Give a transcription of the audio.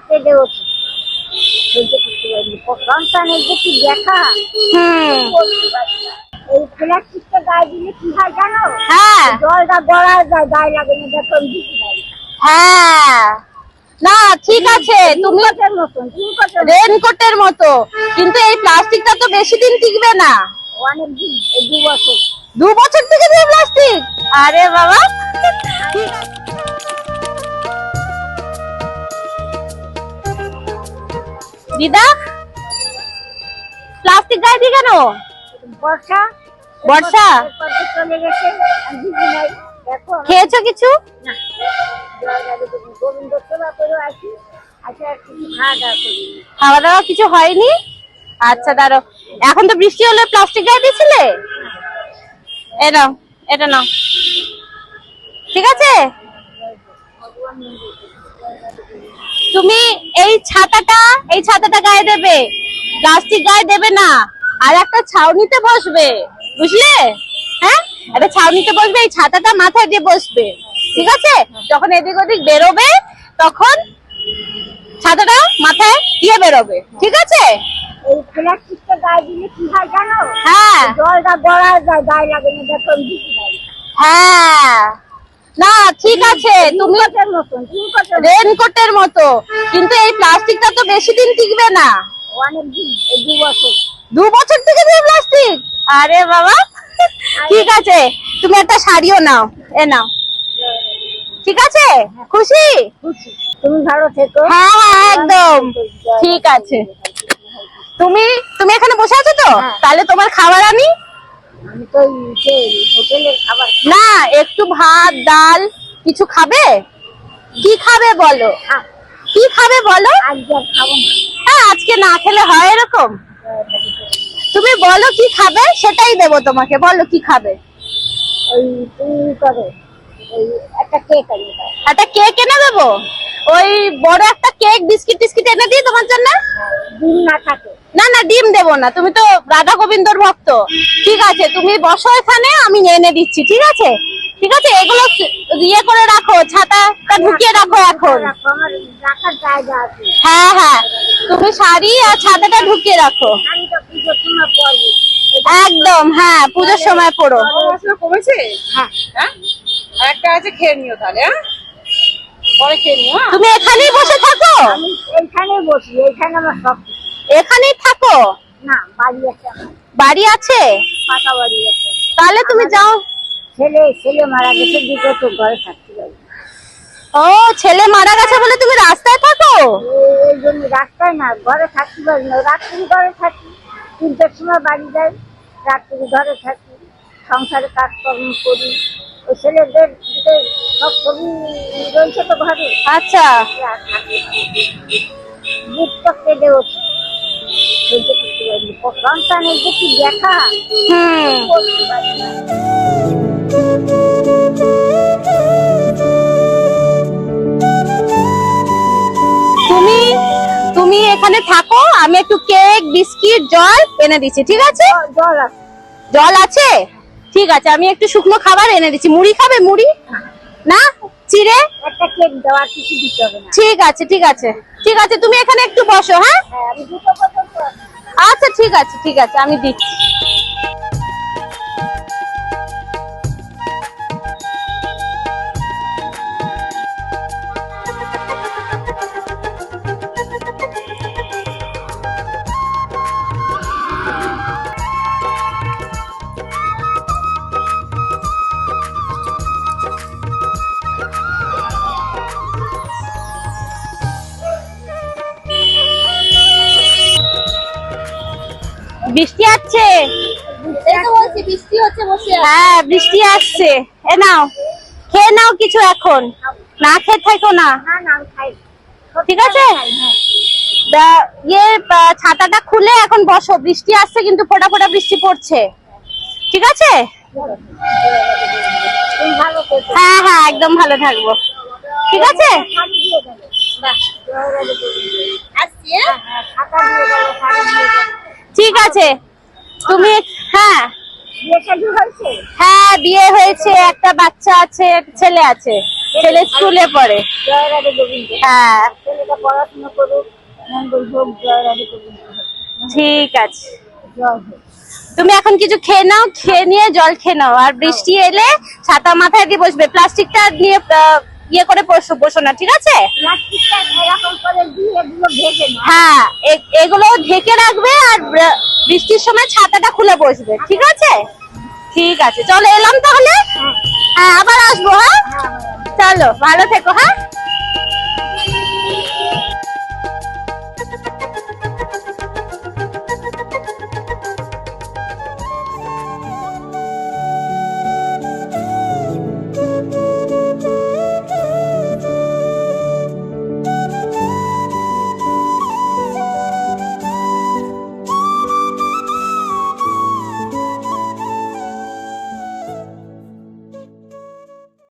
কেঁদে ওঠে সহ্য করতে পারিনি সন্তানের যে কি দেখা। হুম বলতে পারি না। এই প্লাস্টিকটা গায়ে দিলে কি হয় জানো? হ্যাঁ। জলটা গড়া যায় গায়ে লাগে না দেখো হ্যাঁ। না ঠিক আছে তুমি তুমি মতন রেনকোটের মতো। কিন্তু এই প্লাস্টিকটা তো বেশি দিন টিকবে না। অনেক দিন দু বছর। দু বছর থেকে দিয়ে প্লাস্টিক আরে বাবা। ঠিক আছে। দিদা? প্লাস্টিক গায়ে দিয়ে কেন? বর্ষা। বর্ষা? চলে গেছে খেয়েছো কিছু? খাওয়া দাওয়া খাওয়া দাওয়া কিছু হয়নি? আচ্ছা দাঁড়ো এখন তো বৃষ্টি হলে প্লাস্টিক গায়ে দিয়েছিলে এ নাও এটা নাও। ঠিক আছে? তুমি এই ছাতাটা এই ছাতাটা গায়ে দেবে। প্লাস্টিক গায়ে দেবে না। আর একটা ছাউনিতে বসবে। বুঝলে? হ্যাঁ? একটা ছাউনিতে বসবে এই ছাতাটা মাথায় দিয়ে বসবে। ঠিক আছে? যখন এদিক ওদিক বেরোবে তখন ছাতাটা মাথায় দিয়ে বেরোবে। ঠিক আছে? হয়। হ্যাঁ। না হ্যাঁ ঠিক আছে তুমি রেনকোটের মতো। কিন্তু এই প্লাস্টিকটা তো বেশি দিন টিকবে না। দু বছর। থেকে দিয়ে প্লাস্টিক? আরে বাবা ঠিক আছে তুমি একটা শাড়িও নাও এ নাও। ঠিক আছে? খুশি? তুমি ভালো থেকো। হ্যাঁ হ্যাঁ একদম ঠিক আছে। তুমি তুমি এখানে বসে আছো তো? হ্যাঁ। তাহলে তোমার খাবার আনি আমি তো হোটেলের খাবার না একটু ভাত ডাল কিছু খাবে? কি খাবে বলো? কি খাবে বলো? হ্যাঁ আজকে না খেলে হয় এরকম। তুমি বলো কি খাবে সেটাই দেবো তোমাকে। বলো কি খাবে? ওই তুমি করো। একটা কেক দাও। একটা কেক এনে দেবো? ওই বড় একটা কেক বিস্কিট টিস্কিট এনে দিই তোমার জন্য? ডিম না থাকে। না না ডিম দেবো না। তুমি তো রাধা গোবিন্দর ভক্ত। ঠিক আছে তুমি বসো এখানে আমি এনে দিচ্ছি ঠিক আছে? ঠিক আছে এগুলো ইয়ে করে রাখো ছাতাটা ঢুকিয়ে রাখো এখন। হ্যাঁ হ্যাঁ তুমি শাড়ি আর ছাতাটা ঢুকিয়ে রাখো। শাড়িটা পুজোর সময় পরবো একদম হ্যাঁ পুজোর সময় পড়ো কমেছে হ্যাঁ হ্যাঁ আর একটা আছে খেয়ে নিও তাহলে হ্যাঁ? পরে খেয়ে নিও হ্যাঁ? তুমি এখানেই বসে থাকো? আমি এইখানে বসি এইখানে আমার সব এখানেই থাকো না বাড়ি আছে বাড়ি আছে? পাকা বাড়ি আছে। তাহলে তুমি যাও। ছেলে ছেলে মারা গেছে দুটো তো ঘরে থাকতে ও ছেলে মারা গেছে বলে তুমি রাস্তায় থাকো? এই- জন্য রাস্তায় না ঘরে থাকতে পারি না। রাত্রি ঘরে থাকি তিনটার সময় বাড়ি যাই রাত্রি ঘরে থাকি সংসারে কাজকর্ম করি। ওই ছেলেদের সব ছবি রয়েছে তো ঘরে? আচ্ছা। বুকটা কেঁদে ওঠে। সন্তানের যে কি দেখা। তুমি তুমি এখানে থাকো আমি একটু কেক বিস্কিট জল এনে দিচ্ছি ঠিক আছে? জল- জল আছে। জল আছে? ঠিক আছে আমি একটু শুকনো খাবার এনে দিচ্ছি। মুড়ি খাবে মুড়ি? না? চিড়ে? একটা কেক দেওয়ার কিছু দিতে হবে না। ঠিক আছে ঠিক আছে। ঠিক আছে তুমি এখানে একটু বসো হ্যাঁ? হ্যাঁ আমি দুটো। আচ্ছা ঠিক আছে ঠিক আছে আমি দিচ্ছি। বৃষ্টি আসছে। বৃষ্টি হ্যাঁ বৃষ্টি আসছে। এ নাও খেয়ে নাও কিছু এখন। না খেয়ে থাকো না। ঠিক আছে? হ্যাঁ। ইয়ে ছাতাটা খুলে এখন বসো। বৃষ্টি আসছে কিন্তু ফোটা ফোটা বৃষ্টি পড়ছে। ঠিক আছে। হ্যাঁ হ্যাঁ একদম ভালো থাকব। ঠিক আছে? দিয়ে দেবে। হ্যাঁ, ঠিক আছে। তুমি হ্যাঁ? হ্যাঁ বিয়ে হয়েছে, একটা বাচ্চা আছে ছেলে আছে। ছেলে স্কুলে পড়ে। হ্যাঁ। ঠিক আছে। তুমি এখন কিছু খেয়ে নাও, খেয়ে নিয়ে জল খেয়ে নাও। আর বৃষ্টি এলে ছাতা মাথায় দিয়ে বসবে। প্লাস্টিকটা নিয়ে ইয়ে করে বসো না ঠিক আছে? হ্যাঁ এগুলো ঢেকে রাখবে আর বৃষ্টির সময় ছাতাটা খুলে বসবে ঠিক আছে? ঠিক আছে চলো এলাম তাহলে? হ্যাঁ। আবার আসব হ্যাঁ। চলো ভালো থেকো হ্যাঁ?